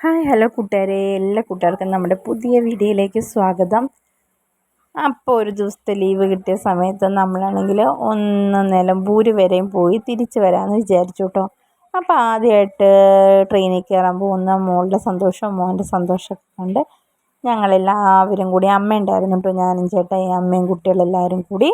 Hi hello കൂട്ടുകാരെ. എല്ലാ കൂട്ടുകാർക്കും നമ്മുടെ പുതിയ വീഡിയോയിലേക്ക് സ്വാഗതം. അപ്പോൾ ഒരു ദിവസത്തെ ലീവ് കിട്ടിയ സമയത്ത് നമ്മളാണെങ്കിൽ ഒന്ന് നിലമ്പൂർ വരെയും പോയി തിരിച്ചു വരാമെന്ന് വിചാരിച്ചു കേട്ടോ അപ്പോൾ ആദ്യമായിട്ട് ട്രെയിനിൽ കയറാൻ പോകുന്ന മോളുടെ സന്തോഷം മോന്റെ സന്തോഷമൊക്കെ കണ്ട് ഞങ്ങളെല്ലാവരും കൂടി അമ്മ ഉണ്ടായിരുന്നു കേട്ടോ ഞാനും ചേട്ടായി അമ്മയും കുട്ടികളെല്ലാവരും കൂടി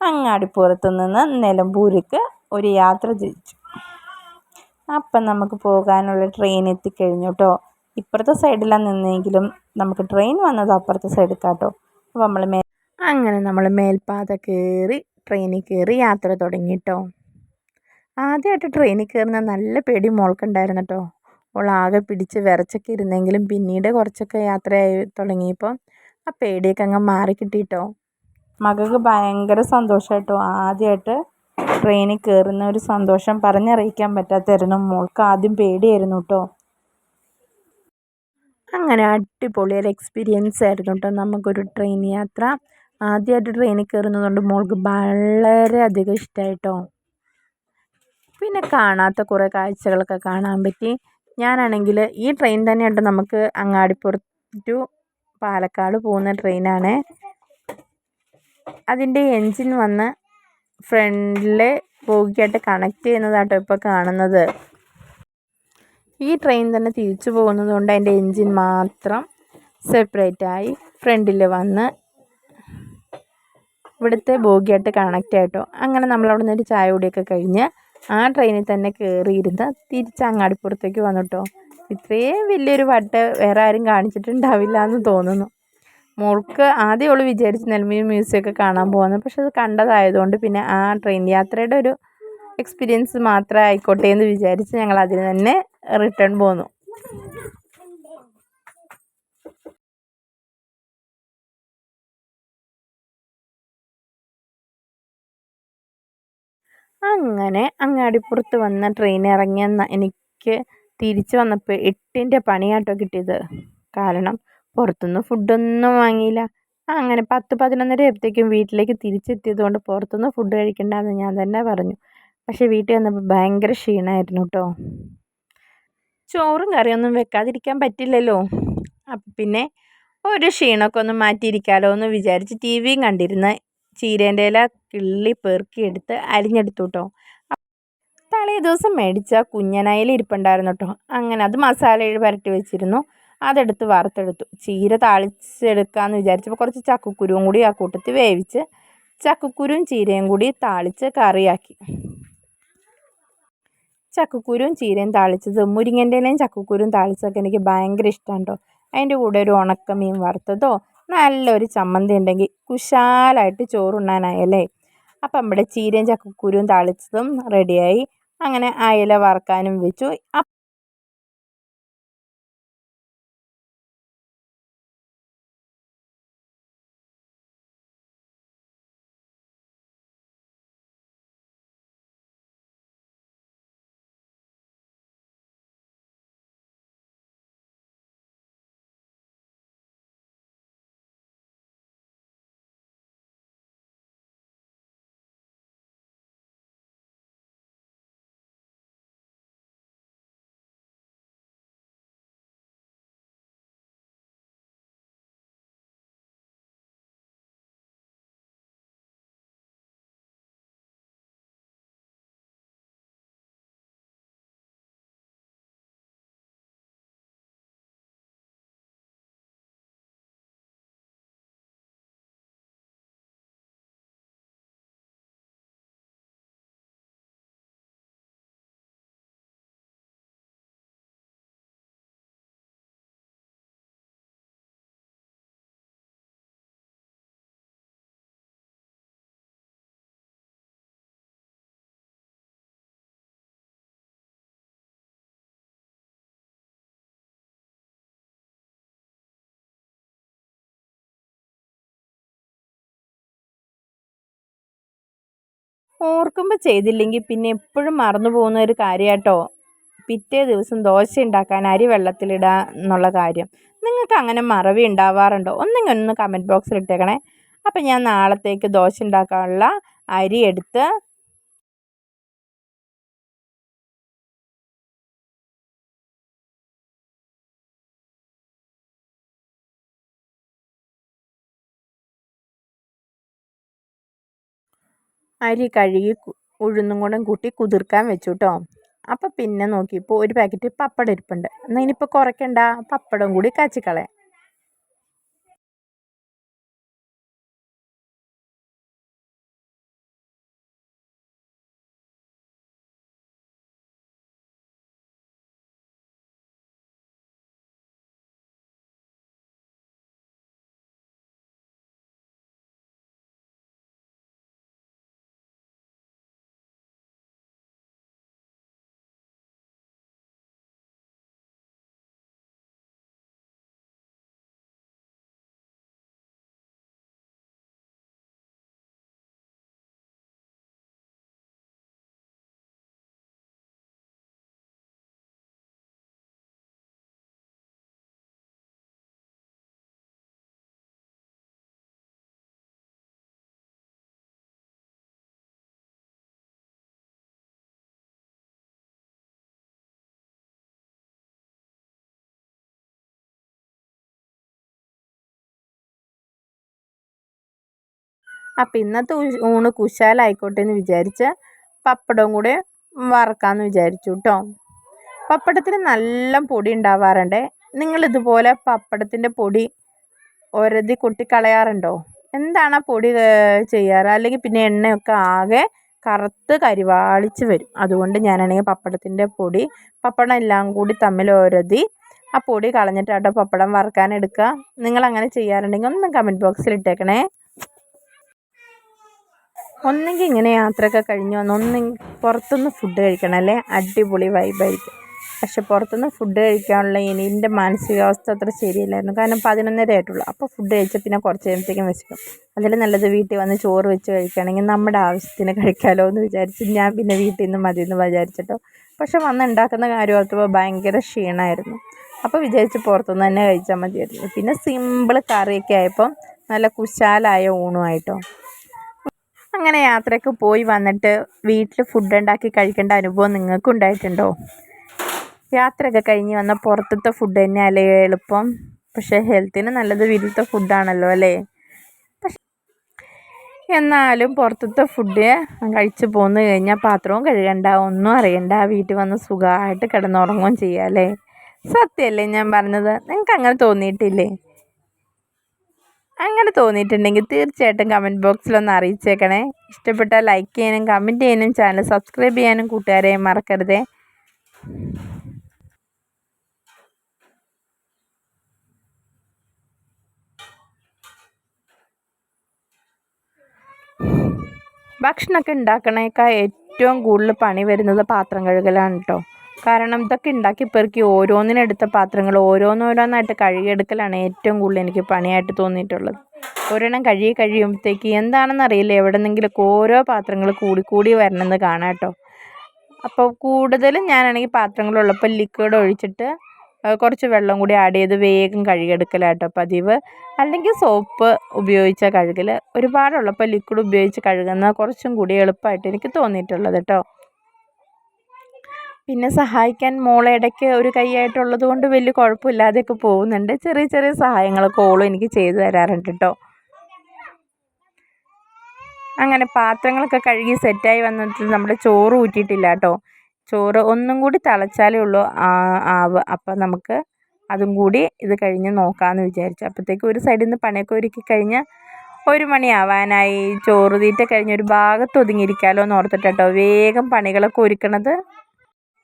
അങ്ങാടിപ്പുറത്ത് നിന്ന് നിലമ്പൂരിക്ക് ഒരു യാത്ര തിരിച്ചു. അപ്പം നമുക്ക് പോകാനുള്ള ട്രെയിൻ എത്തിക്കഴിഞ്ഞു കേട്ടോ ഇപ്പുറത്തെ സൈഡിലാണ് നിന്നെങ്കിലും നമുക്ക് ട്രെയിൻ വന്നത് അപ്പുറത്തെ സൈഡിൽ കേട്ടോ അപ്പോൾ നമ്മൾ മേ അങ്ങനെ നമ്മൾ മേൽപ്പാത കയറി ട്രെയിനിൽ കയറി യാത്ര തുടങ്ങി കേട്ടോ ആദ്യമായിട്ട് ട്രെയിനിൽ കയറുന്ന നല്ല പേടി മോൾക്കുണ്ടായിരുന്നു കേട്ടോ അവൾ ആകെ പിടിച്ച് വിറച്ചൊക്കെ ഇരുന്നെങ്കിലും പിന്നീട് കുറച്ചൊക്കെ യാത്രയായി തുടങ്ങിയപ്പോൾ ആ പേടിയൊക്കെ അങ്ങ് മാറി കിട്ടിയിട്ടോ മകൾക്ക് ഭയങ്കര സന്തോഷമായിട്ടോ ആദ്യമായിട്ട് ട്രെയിനിൽ കയറുന്ന ഒരു സന്തോഷം പറഞ്ഞറിയിക്കാൻ പറ്റാത്തായിരുന്നു. മോൾക്ക് ആദ്യം പേടിയായിരുന്നു കേട്ടോ അങ്ങനെ അടിപൊളി ഒരു എക്സ്പീരിയൻസ് ആയിരുന്നു കേട്ടോ നമുക്കൊരു ട്രെയിൻ യാത്ര. ആദ്യമായിട്ട് ട്രെയിനിൽ കയറുന്നതുകൊണ്ട് മോൾക്ക് വളരെയധികം ഇഷ്ടമായിട്ടോ പിന്നെ കാണാത്ത കുറേ കാഴ്ചകളൊക്കെ കാണാൻ പറ്റി. ഞാനാണെങ്കിൽ ഈ ട്രെയിൻ തന്നെയുണ്ട്. നമുക്ക് അങ്ങാടിപ്പുറത്ത് ടു പാലക്കാട് പോകുന്ന ട്രെയിനാണ്. അതിന്റെ എൻജിൻ വന്ന് ഫ്രണ്ടിലെ ബോഗിയായിട്ട് കണക്ട് ചെയ്യുന്നതാട്ടോ ഇപ്പോൾ കാണുന്നത്. ഈ ട്രെയിൻ തന്നെ തിരിച്ചു പോകുന്നത് കൊണ്ട് അതിന്റെ എൻജിൻ മാത്രം സെപ്പറേറ്റ് ആയി ഫ്രണ്ടിൽ വന്ന് ഇവിടുത്തെ ബോഗിയായിട്ട് കണക്റ്റ് ആയിട്ടോ. അങ്ങനെ നമ്മൾ അവിടെ നിന്നൊരു ചായ കുടിയൊക്കെ കഴിഞ്ഞ് ആ ട്രെയിനിൽ തന്നെ കയറിയിരുന്ന് തിരിച്ച് അങ്ങാടിപ്പുറത്തേക്ക് വന്നു ഇത്രയും വലിയൊരു വട്ട് വേറെ ആരും കാണിച്ചിട്ടുണ്ടാവില്ല എന്ന് തോന്നുന്നു. മോൾക്ക് ആദ്യം അവൾ വിചാരിച്ച് നെൽമീൻ മ്യൂസിയമൊക്കെ കാണാൻ പോകുന്നത് പക്ഷെ അത് കണ്ടതായതുകൊണ്ട് പിന്നെ ആ ട്രെയിൻ യാത്രയുടെ ഒരു എക്സ്പീരിയൻസ് മാത്രം ആയിക്കോട്ടെ എന്ന് വിചാരിച്ച് ഞങ്ങൾ അതിന് തന്നെ റിട്ടേൺ പോന്നു. അങ്ങനെ അങ്ങാടിപ്പുറത്ത് വന്ന ട്രെയിൻ ഇറങ്ങിയ എനിക്ക് തിരിച്ചു വന്നപ്പോൾ എട്ടിന്റെ പണിയാട്ടോ കിട്ടിയത്. കാരണം പുറത്തുനിന്ന് ഫുഡൊന്നും വാങ്ങിയില്ല. അങ്ങനെ പത്ത് പതിനൊന്നര ആയപ്പോഴത്തേക്കും വീട്ടിലേക്ക് തിരിച്ചെത്തിയത് കൊണ്ട് പുറത്തുനിന്ന് ഫുഡ് കഴിക്കണ്ടെന്ന് ഞാൻ തന്നെ പറഞ്ഞു. പക്ഷേ വീട്ടിൽ വന്നപ്പോൾ ഭയങ്കര ക്ഷീണമായിരുന്നു കേട്ടോ. ചോറും കറിയൊന്നും വെക്കാതിരിക്കാൻ പറ്റില്ലല്ലോ. അപ്പം പിന്നെ ഒരു ക്ഷീണമൊക്കെ ഒന്ന് മാറ്റിയിരിക്കാമല്ലോ എന്ന് വിചാരിച്ച് ടി വിയും കണ്ടിരുന്ന ചീരേന്റെ ഇല കിള്ളി പെറുക്കിയെടുത്ത് അരിഞ്ഞെടുത്തു കേട്ടോ. തലേ ദിവസം മേടിച്ച കുഞ്ഞനായിൽ ഇരിപ്പുണ്ടായിരുന്നു കേട്ടോ. അങ്ങനെ അത് മസാല പരട്ടി വെച്ചിരുന്നു. അതെടുത്ത് വറുത്തെടുത്തു. ചീര താളിച്ചെടുക്കാമെന്ന് വിചാരിച്ചപ്പോൾ കുറച്ച് ചക്കക്കുരുവും കൂടി ആ കൂട്ടത്തിൽ വേവിച്ച് ചക്കക്കുരുവും ചീരയും കൂടി താളിച്ച് കറിയാക്കി. ചക്കക്കുരുവും ചീരയും താളിച്ചത് മുരിങ്ങന്റെ ഇലയും ചക്കക്കുരുവും താളിച്ചതൊക്കെ എനിക്ക് ഭയങ്കര ഇഷ്ടമാണ് കേട്ടോ അതിന്റെ കൂടെ ഒരു ഉണക്കമീൻ വറുത്തതോ നല്ലൊരു ചമ്മന്തി ഉണ്ടെങ്കിൽ കുശാലായിട്ട് ചോറുണ്ണാനായല്ലേ അപ്പം നമ്മുടെ ചീരയും ചക്കക്കുരുവും താളിച്ചതും റെഡിയായി അങ്ങനെ അയല വറുക്കാനും വെച്ചു. ഓർക്കുമ്പോൾ ചെയ്തില്ലെങ്കിൽ പിന്നെ എപ്പോഴും മറന്നു പോകുന്ന ഒരു കാര്യമാട്ടോ പിറ്റേ ദിവസം ദോശ ഉണ്ടാക്കാൻ അരി വെള്ളത്തിലിടുക എന്നുള്ള കാര്യം. നിങ്ങൾക്ക് അങ്ങനെ മറവി ഉണ്ടാവാറുണ്ടോ? ഒന്നെങ്കിൽ ഒന്ന് കമന്റ് ബോക്സിൽ ഇട്ടേക്കണേ. അപ്പം ഞാൻ നാളത്തേക്ക് ദോശ ഉണ്ടാക്കാനുള്ള അരി എടുത്ത് അരി കഴുകി ഉഴുന്നും കൂടെ കൂട്ടി കുതിർക്കാൻ വെച്ചു കേട്ടോ അപ്പോൾ പിന്നെ നോക്കിയപ്പോൾ ഒരു പാക്കറ്റ് പപ്പടം ഇരിപ്പുണ്ട്. എന്നാൽ ഇനിയിപ്പോൾ കുറയ്ക്കണ്ട? പപ്പടം കൂടി കാച്ചിക്കളയാം. അപ്പം ഇന്നത്തെ ഊണ് കുശാലായിക്കോട്ടെ എന്ന് വിചാരിച്ച് പപ്പടവും കൂടെ വറക്കാമെന്ന് വിചാരിച്ചു കേട്ടോ പപ്പടത്തിന് നല്ല പൊടി ഉണ്ടാവാറുണ്ട്. നിങ്ങളിതുപോലെ പപ്പടത്തിന്റെ പൊടി ഒരതി കൊട്ടിക്കളയാറുണ്ടോ? എന്താണ് ആ പൊടി ചെയ്യാറ്? അല്ലെങ്കിൽ പിന്നെ എണ്ണയൊക്കെ ആകെ കറുത്ത് കരിവാളിച്ച് വരും. അതുകൊണ്ട് ഞാനാണെങ്കിൽ പപ്പടത്തിന്റെ പൊടി പപ്പടം എല്ലാം കൂടി തമ്മിൽ ഒരതി ആ പൊടി കളഞ്ഞിട്ടാട്ടോ പപ്പടം വറുക്കാൻ എടുക്കുക. നിങ്ങൾ അങ്ങനെ ചെയ്യാറുണ്ടെങ്കിൽ ഒന്ന് കമന്റ് ബോക്സിൽ ഇട്ടേക്കണേ. ഒന്നെങ്കിൽ ഇങ്ങനെ യാത്രയൊക്കെ കഴിഞ്ഞ് വന്ന്. ഒന്നെങ്കിൽ പുറത്തുനിന്ന് ഫുഡ് കഴിക്കണം അല്ലേ? അടിപൊളി വൈബായിരിക്കും പക്ഷെ പുറത്തുനിന്ന് ഫുഡ് കഴിക്കാനുള്ള എന്റെ മാനസികാവസ്ഥ അത്ര ശരിയല്ലായിരുന്നു. കാരണം പതിനൊന്നര ആയിട്ടുള്ളൂ. അപ്പോൾ ഫുഡ് കഴിച്ചാൽ പിന്നെ കുറച്ച് കഴിയുമ്പോഴത്തേക്കും വിശക്കും. അതിൽ നല്ലത് വീട്ടിൽ വന്ന് ചോറ് വെച്ച് കഴിക്കുകയാണെങ്കിൽ നമ്മുടെ ആവശ്യത്തിന് കഴിക്കാമല്ലോ എന്ന് വിചാരിച്ച് ഞാൻ പിന്നെ വീട്ടിൽ നിന്ന് മതി എന്ന് വിചാരിച്ചിട്ടോ. പക്ഷെ വന്ന് ഉണ്ടാക്കുന്ന കാര്യം ഓർത്തപ്പോൾ ഭയങ്കര ക്ഷീണമായിരുന്നു. അപ്പോൾ വിചാരിച്ച് പുറത്തുനിന്ന് തന്നെ കഴിച്ചാൽ മതിയായിരുന്നു. പിന്നെ സിമ്പിൾ കറിയൊക്കെ ആയപ്പോൾ നല്ല കുശാലായ ഊണുമായിട്ടോ അങ്ങനെ യാത്രയ്ക്ക് പോയി വന്നിട്ട് വീട്ടിൽ ഫുഡ് ഉണ്ടാക്കി കഴിക്കേണ്ട അനുഭവം നിങ്ങൾക്ക് ഉണ്ടായിട്ടുണ്ടോ യാത്രയൊക്കെ കഴിഞ്ഞ് വന്ന പുറത്തത്തെ ഫുഡ് തന്നെയല്ലേ എളുപ്പം? പക്ഷേ ഹെൽത്തിന് നല്ലത് വീട്ടിലത്തെ ഫുഡാണല്ലോ അല്ലേ? എന്നാലും പുറത്തത്തെ ഫുഡ് കഴിച്ച് പോന്നു കഴിഞ്ഞാൽ പാത്രവും കഴുകണ്ട ഒന്നും അറിയണ്ട. വീട്ടിൽ വന്ന് സുഖമായിട്ട് കിടന്നുറങ്ങുകയും ചെയ്യാം അല്ലേ? സത്യമല്ലേ ഞാൻ പറഞ്ഞത്? നിങ്ങൾക്ക് അങ്ങനെ തോന്നിയിട്ടില്ലേ? അങ്ങനെ തോന്നിയിട്ടുണ്ടെങ്കിൽ തീർച്ചയായിട്ടും കമന്റ് ബോക്സിലൊന്ന് അറിയിച്ചേക്കണേ. ഇഷ്ടപ്പെട്ടാൽ ലൈക്ക് ചെയ്യാനും കമന്റ് ചെയ്യാനും ചാനൽ സബ്സ്ക്രൈബ് ചെയ്യാനും കൂട്ടുകാരെ മറക്കരുതേ. ഭക്ഷണമൊക്കെ ഉണ്ടാക്കണേക്കാൾ ഏറ്റവും കൂടുതൽ പണി വരുന്നത് പാത്രം കഴുകലാണ് കേട്ടോ കാരണം ഇതൊക്കെ ഉണ്ടാക്കി പെറുക്കി ഓരോന്നിനെടുത്ത പാത്രങ്ങൾ ഓരോന്നോരോന്നായിട്ട് കഴുകിയെടുക്കലാണ് ഏറ്റവും കൂടുതൽ എനിക്ക് പണിയായിട്ട് തോന്നിയിട്ടുള്ളത്. ഒരെണ്ണം കഴുകി കഴിയുമ്പോഴത്തേക്ക് എന്താണെന്ന് അറിയില്ല. എവിടെന്നെങ്കിലൊക്കെ ഓരോ പാത്രങ്ങൾ കൂടി കൂടി വരണമെന്ന് കാണാം കേട്ടോ. അപ്പോൾ കൂടുതലും ഞാനാണെങ്കിൽ പാത്രങ്ങളുള്ളപ്പോൾ ലിക്വിഡ് ഒഴിച്ചിട്ട് കുറച്ച് വെള്ളം കൂടി ആഡ് ചെയ്ത് വേഗം കഴുകിയെടുക്കലാട്ടോ പതിവ്. അല്ലെങ്കിൽ സോപ്പ് ഉപയോഗിച്ച കഴുകൽ ഒരുപാടുള്ളപ്പോൾ ലിക്വിഡ് ഉപയോഗിച്ച് കഴുകുന്ന കുറച്ചും കൂടി എളുപ്പമായിട്ട് എനിക്ക് തോന്നിയിട്ടുള്ളത് കേട്ടോ. പിന്നെ സഹായിക്കാൻ മോളെ ഇടയ്ക്ക് ഒരു കൈയായിട്ടുള്ളത് കൊണ്ട് വലിയ കുഴപ്പമില്ലാതെയൊക്കെ പോകുന്നുണ്ട്. ചെറിയ ചെറിയ സഹായങ്ങളൊക്കെ ഓളും എനിക്ക് ചെയ്തു തരാറുണ്ട് കേട്ടോ അങ്ങനെ പാത്രങ്ങളൊക്കെ കഴുകി സെറ്റായി വന്നിട്ട് നമ്മുടെ ചോറ് ഊറ്റിയിട്ടില്ല കേട്ടോ ചോറ് ഒന്നും കൂടി തിളച്ചാലേ ഉള്ളൂ. ആവ് അപ്പം നമുക്ക് അതും കൂടി ഇത് കഴിഞ്ഞ് നോക്കാമെന്ന് വിചാരിച്ചു. അപ്പോഴത്തേക്കും ഒരു സൈഡിൽ നിന്ന് പണിയൊക്കെ ഒരുക്കി കഴിഞ്ഞ് ഒരു മണിയാവാനായി ചോറ് തീറ്റ കഴിഞ്ഞ് ഒരു ഭാഗത്ത് ഒതുങ്ങിയിരിക്കാമല്ലോ എന്ന് ഓർത്തിട്ടോ വേഗം പണികളൊക്കെ ഒരുക്കണത്.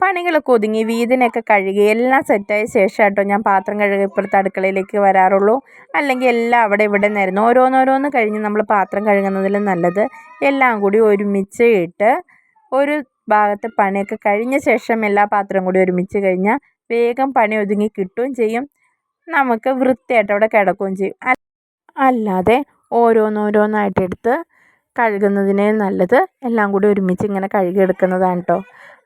പണികളൊക്കെ ഒതുങ്ങി വീതിനൊക്കെ കഴുകി എല്ലാം സെറ്റായ ശേഷം കേട്ടോ ഞാൻ പാത്രം കഴുകി ഇപ്പുറത്തെ അടുക്കളയിലേക്ക് വരാറുള്ളൂ. അല്ലെങ്കിൽ എല്ലാം അവിടെ ഇവിടെ നിന്നായിരുന്നു ഓരോന്നോരോന്ന് കഴിഞ്ഞ് നമ്മൾ പാത്രം കഴുകുന്നതിലും നല്ലത് എല്ലാം കൂടി ഒരുമിച്ച് ഇട്ട് ഒരു ഭാഗത്തെ പണിയൊക്കെ കഴിഞ്ഞ ശേഷം എല്ലാ പാത്രവും കൂടി ഒരുമിച്ച് കഴിഞ്ഞാൽ വേഗം പണി ഒതുങ്ങി കിട്ടുകയും ചെയ്യും. നമുക്ക് വൃത്തിയായിട്ട് അവിടെ കിടക്കുകയും ചെയ്യും. അല്ലാതെ ഓരോന്നോരോന്നായിട്ട് എടുത്ത് കഴുകുന്നതിന് നല്ലത് എല്ലാം കൂടി ഒരുമിച്ച് ഇങ്ങനെ കഴുകിയെടുക്കുന്നതാണ് കേട്ടോ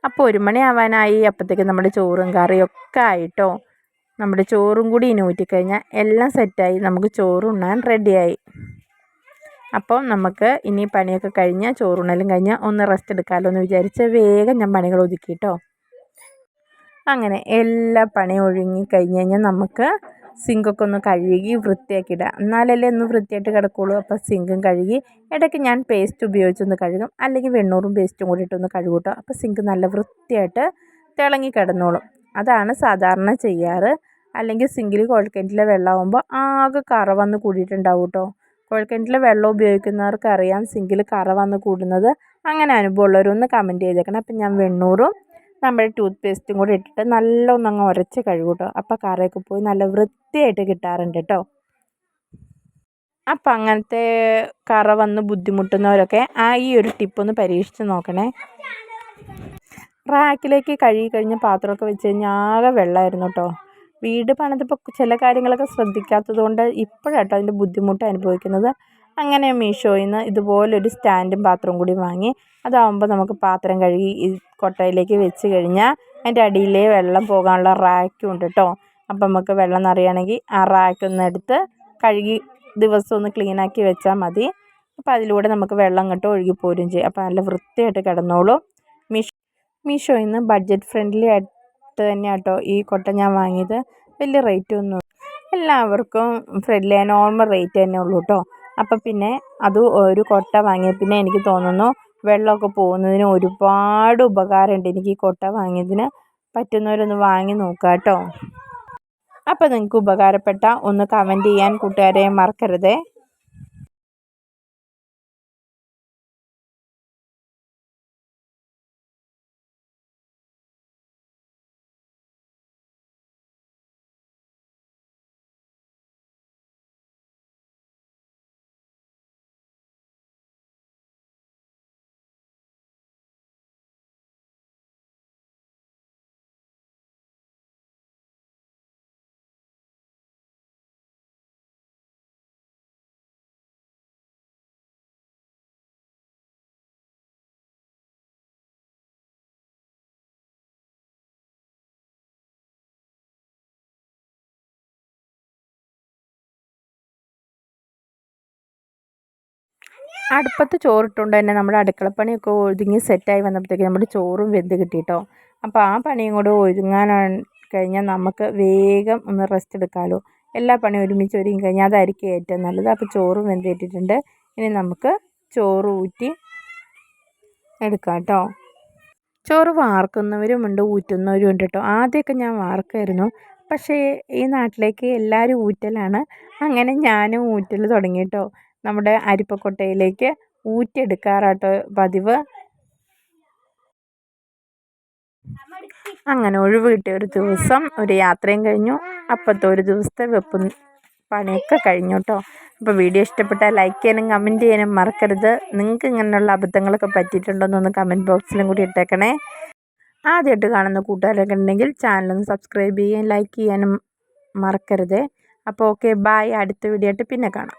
അപ്പോൾ ഒരു മണിയാവാനായി അപ്പോഴത്തേക്ക് നമ്മുടെ ചോറും കറിയും ഒക്കെ ആയിട്ടോ. നമ്മുടെ ചോറും കൂടി ഇനി ഊറ്റിക്കഴിഞ്ഞാൽ എല്ലാം സെറ്റായി. നമുക്ക് ചോറുണ്ണാൻ റെഡിയായി. അപ്പോൾ നമുക്ക് ഇനി പണിയൊക്കെ കഴിഞ്ഞ് ചോറുണ്ണലും കഴിഞ്ഞ് ഒന്ന് റെസ്റ്റ് എടുക്കാമല്ലോ എന്ന് വിചാരിച്ച് വേഗം ഞാൻ പണികൾ ഒതുക്കി കേട്ടോ അങ്ങനെ എല്ലാ പണിയും ഒഴുങ്ങി കഴിഞ്ഞ് കഴിഞ്ഞാൽ നമുക്ക് സിങ്കൊക്കെ ഒന്ന് കഴുകി വൃത്തിയാക്കി ഇടുക എന്നാലല്ലേ ഒന്ന് വൃത്തിയായിട്ട് കിടക്കുകയുള്ളൂ അപ്പോൾ സിങ്കും കഴുകി ഇടയ്ക്ക് ഞാൻ പേസ്റ്റ് ഉപയോഗിച്ചൊന്ന് കഴുകും. അല്ലെങ്കിൽ വെണ്ണൂറും പേസ്റ്റും കൂടി ഇട്ടൊന്ന് കഴുകും അപ്പോൾ സിങ്ക് നല്ല വൃത്തിയായിട്ട് തിളങ്ങി കിടന്നോളും. അതാണ് സാധാരണ ചെയ്യാറ്. അല്ലെങ്കിൽ സിങ്കിൽ കുഴൽക്കിണറ്റിലെ വെള്ളമാകുമ്പോൾ ആകെ കറ വന്ന് കൂടിയിട്ടുണ്ടാവും കേട്ടോ കുഴൽക്കിണറ്റിലെ വെള്ളം ഉപയോഗിക്കുന്നവർക്ക് അറിയാം സിങ്കിൽ കറ വന്ന് കൂടുന്നത്. അങ്ങനെ അനുഭവമുള്ളവരൊന്ന് കമന്റ് ചെയ്തേക്കണം. അപ്പം ഞാൻ വെണ്ണൂറും നമ്മുടെ ടൂത്ത് പേസ്റ്റും കൂടി ഇട്ടിട്ട് നല്ലൊന്ന് അങ്ങ് ഉരച്ച് കഴുകൂട്ടോ കേട്ടോ അപ്പോൾ കറിയൊക്കെ പോയി നല്ല വൃത്തിയായിട്ട് കിട്ടാറുണ്ട് കേട്ടോ അപ്പം അങ്ങനത്തെ കറ വന്ന് ബുദ്ധിമുട്ടുന്നവരൊക്കെ ആ ഈ ഒരു ടിപ്പൊന്ന് പരീക്ഷിച്ച് നോക്കണേ. റാക്കിലേക്ക് കഴുകി കഴിഞ്ഞ പാത്രമൊക്കെ വെച്ച് കഴിഞ്ഞാൽ ആകെ വെള്ളമായിരുന്നു കേട്ടോ വീട് പണിതിപ്പോൾ ചില കാര്യങ്ങളൊക്കെ ശ്രദ്ധിക്കാത്തത് കൊണ്ട് ഇപ്പോഴാട്ടോ അതിന്റെ ബുദ്ധിമുട്ട് അനുഭവിക്കുന്നത്. അങ്ങനെ മീഷോയിൽ നിന്ന് ഇതുപോലൊരു സ്റ്റാൻഡും പാത്രവും കൂടി വാങ്ങി അതാവുമ്പോൾ നമുക്ക് പാത്രം കഴുകി ഈ കൊട്ടയിലേക്ക് വെച്ച് കഴിഞ്ഞാൽ അതിന്റെ അടിയിലേ വെള്ളം പോകാനുള്ള റാക്കും ഉണ്ട് കേട്ടോ അപ്പം നമുക്ക് വെള്ളം നിറയുകയാണെങ്കിൽ ആ റാക്കൊന്ന് എടുത്ത് കഴുകി ദിവസം ഒന്ന് ക്ലീനാക്കി വെച്ചാൽ മതി. അപ്പോൾ അതിലൂടെ നമുക്ക് വെള്ളം അങ്ങോട്ട് ഒഴുകിപ്പോരും ചെയ്യും. അപ്പോൾ നല്ല വൃത്തിയായിട്ട് കിടന്നോളും. മീഷോ മീഷോയിൽ നിന്ന് ബഡ്ജറ്റ് ഫ്രണ്ട്ലി ആയിട്ട് തന്നെ കേട്ടോ ഈ കൊട്ട ഞാൻ വാങ്ങിയത്. വലിയ റേറ്റ് ഒന്നും എല്ലാവർക്കും ഫ്രണ്ട്ലി നോർമൽ റേറ്റ് തന്നെ ഉള്ളൂ കേട്ടോ അപ്പം പിന്നെ അത് ഒരു കൊട്ട വാങ്ങിയ പിന്നെ എനിക്ക് തോന്നുന്നു വെള്ളമൊക്കെ പോകുന്നതിന് ഒരുപാട് ഉപകാരമുണ്ട്. എനിക്ക് ഈ കൊട്ട വാങ്ങിയതിന് പറ്റുന്നവരൊന്ന് വാങ്ങി നോക്കുക കേട്ടോ അപ്പോൾ നിങ്ങൾക്ക് ഉപകാരപ്പെട്ട ഒന്ന് കമന്റ് ചെയ്യാൻ കൂട്ടുകാരെ മറക്കരുതേ. അടുപ്പത്ത് ചോറിട്ടുകൊണ്ട് തന്നെ നമ്മുടെ അടുക്കളപ്പണിയൊക്കെ ഒതുങ്ങി സെറ്റായി വന്നപ്പോഴത്തേക്ക് നമ്മുടെ ചോറും വെന്ത് കിട്ടിയിട്ടോ അപ്പോൾ ആ പണിയും കൂടെ ഒരുങ്ങാൻ കഴിഞ്ഞാൽ നമുക്ക് വേഗം ഒന്ന് റെസ്റ്റ് എടുക്കാമല്ലോ എല്ലാ പണിയും ഒരുമിച്ച് ഒരുങ്ങി കഴിഞ്ഞാൽ അതായിരിക്കും ഏറ്റവും നല്ലത്. അപ്പോൾ ചോറും വെന്ത് കിട്ടിയിട്ടുണ്ട്. ഇനി നമുക്ക് ചോറ് ഊറ്റി എടുക്കാം കേട്ടോ ചോറ് വാർക്കുന്നവരുമുണ്ട് ഊറ്റുന്നവരും ഉണ്ട് കേട്ടോ ആദ്യമൊക്കെ ഞാൻ വാർക്കായിരുന്നു. പക്ഷേ ഈ നാട്ടിലേക്ക് എല്ലാവരും ഊറ്റലാണ്. അങ്ങനെ ഞാനും ഊറ്റൽ തുടങ്ങി കേട്ടോ നമ്മുടെ അരിപ്പക്കൊട്ടയിലേക്ക് ഊറ്റിയെടുക്കാറാട്ടോ പതിവ്. അങ്ങനെ ഒഴിവ് കിട്ടിയ ഒരു ദിവസം ഒരു യാത്രയും കഴിഞ്ഞു. അപ്പോഴത്തെ ഒരു ദിവസത്തെ വെപ്പ് പണിയൊക്കെ കഴിഞ്ഞു കേട്ടോ. അപ്പോൾ വീഡിയോ ഇഷ്ടപ്പെട്ടാൽ ലൈക്ക് ചെയ്യാനും കമന്റ് ചെയ്യാനും മറക്കരുത്. നിങ്ങൾക്ക് ഇങ്ങനെയുള്ള അബദ്ധങ്ങളൊക്കെ പറ്റിയിട്ടുണ്ടോ എന്നൊന്ന് കമന്റ് ബോക്സിലും കൂടി ഇട്ടേക്കണേ. ആദ്യമായിട്ട് കാണുന്ന കൂട്ടുകാരൊക്കെ ഉണ്ടെങ്കിൽ ചാനലൊന്ന് സബ്സ്ക്രൈബ് ചെയ്യാൻ ലൈക്ക് ചെയ്യാനും മറക്കരുത്. അപ്പോൾ ഓക്കെ ബായ് അടുത്ത വീഡിയോ ആയിട്ട് പിന്നെ കാണാം.